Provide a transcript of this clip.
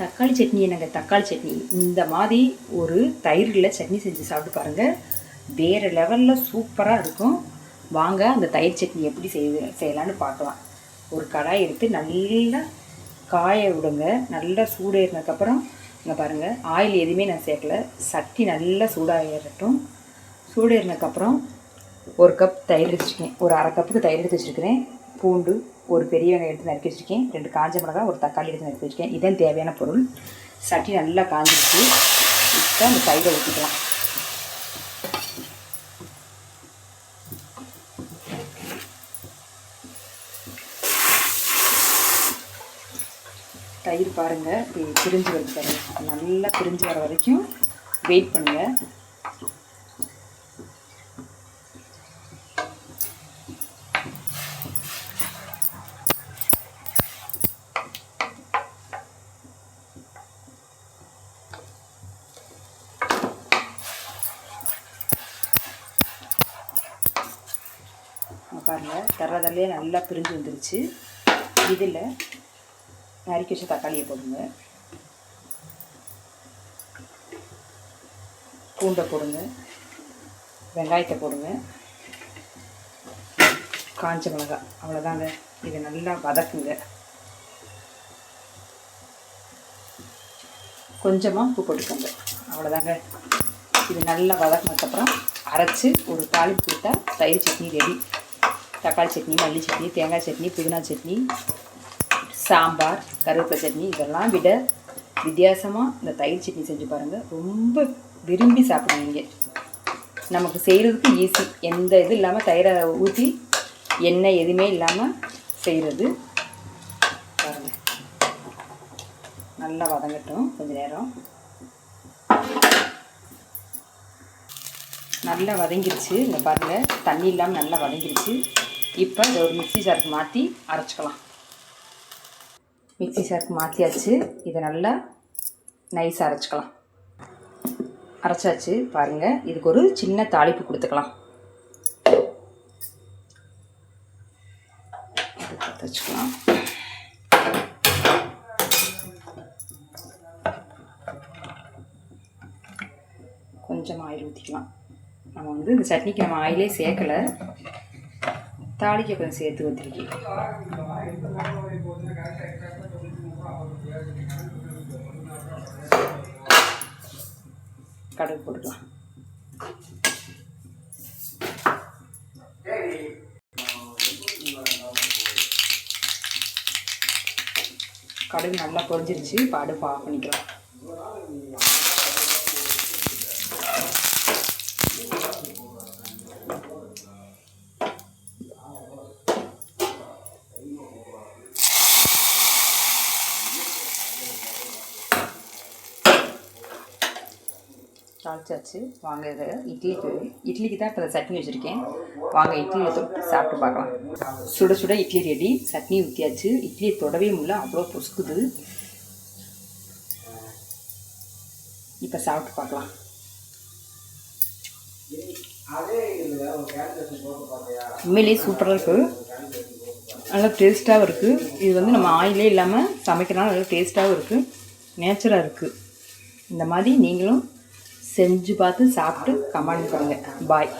தக்காளி சட்னி என்னங்க? தக்காளி சட்னி. இந்த மாதிரி ஒரு தயிரில் சட்னி செஞ்சு சாப்பிட்டு பாருங்கள் வேறு லெவலில் சூப்பராக இருக்கும். வாங்க அந்த தயிர் சட்னி எப்படி செய்து செய்யலான்னு பார்க்கலாம். ஒரு கடாய் எடுத்து நல்லா காய விடுங்க. நல்லா சூடேறினதுக்கப்புறம் இங்கே பாருங்கள் ஆயில் எதுவுமே நான் சேர்க்கல. சட்டி நல்லா சூடாகிடட்டும் சூடேறினதுக்கப்புறம் ஒரு கப் தயிர் எடுத்துருக்கேன் ஒரு அரை கப்புக்கு தயிர் எடுத்து வச்சுருக்கிறேன். பூண்டு ஒரு பெரிய வெங்காயம் எடுத்து நறுக்கி வச்சுருக்கேன். ரெண்டு காஞ்ச மிளகாய் ஒரு தக்காளி எடுத்து நறுக்கி வச்சுருக்கேன். இதான் தேவையான பொருள். சட்டி நல்லா காஞ்சிருச்சு. இப்போ அந்த தயிரை ஊற்றிக்கலாம் தயிர் பாருங்கள் பிரிஞ்சு வருது பாருங்கள் நல்லா பிரிஞ்சு வர வரைக்கும் வெயிட் பண்ணுங்கள் பாருங்கள் தர்றதாலே நல்லா பிரிஞ்சு வந்துருச்சு. இதில் நறுக்கி வச்ச தக்காளியை போடுங்க. பூண்டை போடுங்க. வெங்காயத்தை போடுங்க. காஞ்ச மிளகாய் அவ்வளோதாங்க இதை நல்லா வதக்குங்க. கொஞ்சமாக உப்பு போட்டுக்கோங்க. அவ்வளோதாங்க இது நல்லா வதக்கினதுக்கப்புறம் அரைச்சி ஒரு தாளிப்பு கொடுத்தா தயிர் சட்னி ரெடி. தக்காளி சட்னி மல்லி சட்னி தேங்காய் சட்னி புதினா சட்னி சாம்பார் கருவேப்பிலை சட்னி இதெல்லாம் விட வித்தியாசமாக இந்த தயிர் சட்னி செஞ்சு பாருங்கள் ரொம்ப விரும்பி சாப்பிடுவீங்க நமக்கு செய்கிறதுக்கு ஈஸி எந்த இது இல்லாமல் தயிரை ஊற்றி எண்ணெய் எதுவுமே இல்லாமல் செய்கிறது பாருங்கள் நல்லா வதங்கட்டும் கொஞ்சம் நேரம். நல்லா வதங்கிருச்சு. இந்த பாருங்கள் தண்ணி இல்லாமல் நல்லா வதங்கிருச்சு. இப்போ இதை ஒரு மிக்ஸி சாருக்கு மாற்றி அரைச்சிக்கலாம். மிக்ஸி சாருக்கு மாற்றியாச்சு இதை நல்லா நைஸ் அரைச்சிக்கலாம். அரைச்சாச்சு பாருங்கள் இதுக்கு ஒரு சின்ன தாளிப்பு கொடுத்துக்கலாம். வச்சுக்கலாம். கொஞ்சம் ஆயில் ஊற்றிக்கலாம் நம்ம வந்து இந்த சட்னிக்கு நம்ம ஆயிலே சேர்க்கலை. தாளிக்க கொஞ்சம் சேர்த்து ஊற்றிருக்கேன் கடுகு போட்டுக்கலாம். கடுகு நல்லா பொரிஞ்சிருச்சு. பாடு பா பண்ணிக்கலாம். தாளிச்சாச்சு வாங்க இதை இட்லிக்கு இட்லிக்கு தான் இப்போ சட்னி வச்சுருக்கேன். வாங்க இட்லியை தொட்டு சாப்பிட்டு பார்க்கலாம். சுட சுட இட்லி ரெடி சட்னி ஊற்றியாச்சு இட்லியை தொடவே முடியல. அவ்வளோ பொசுக்குது. இப்போ சாப்பிட்டு பார்க்கலாம். உண்மையிலேயே சூப்பராக இருக்குது நல்லா டேஸ்ட்டாகவும் இருக்குது இது வந்து நம்ம ஆயிலே இல்லாமல் சமைக்கிறனால நல்லா டேஸ்ட்டாகவும் இருக்குது நேச்சராக இருக்குது இந்த மாதிரி நீங்களும் செஞ்சு பார்த்து சாப்பிட்டு கமெண்ட் பண்ணுங்கள் பாய்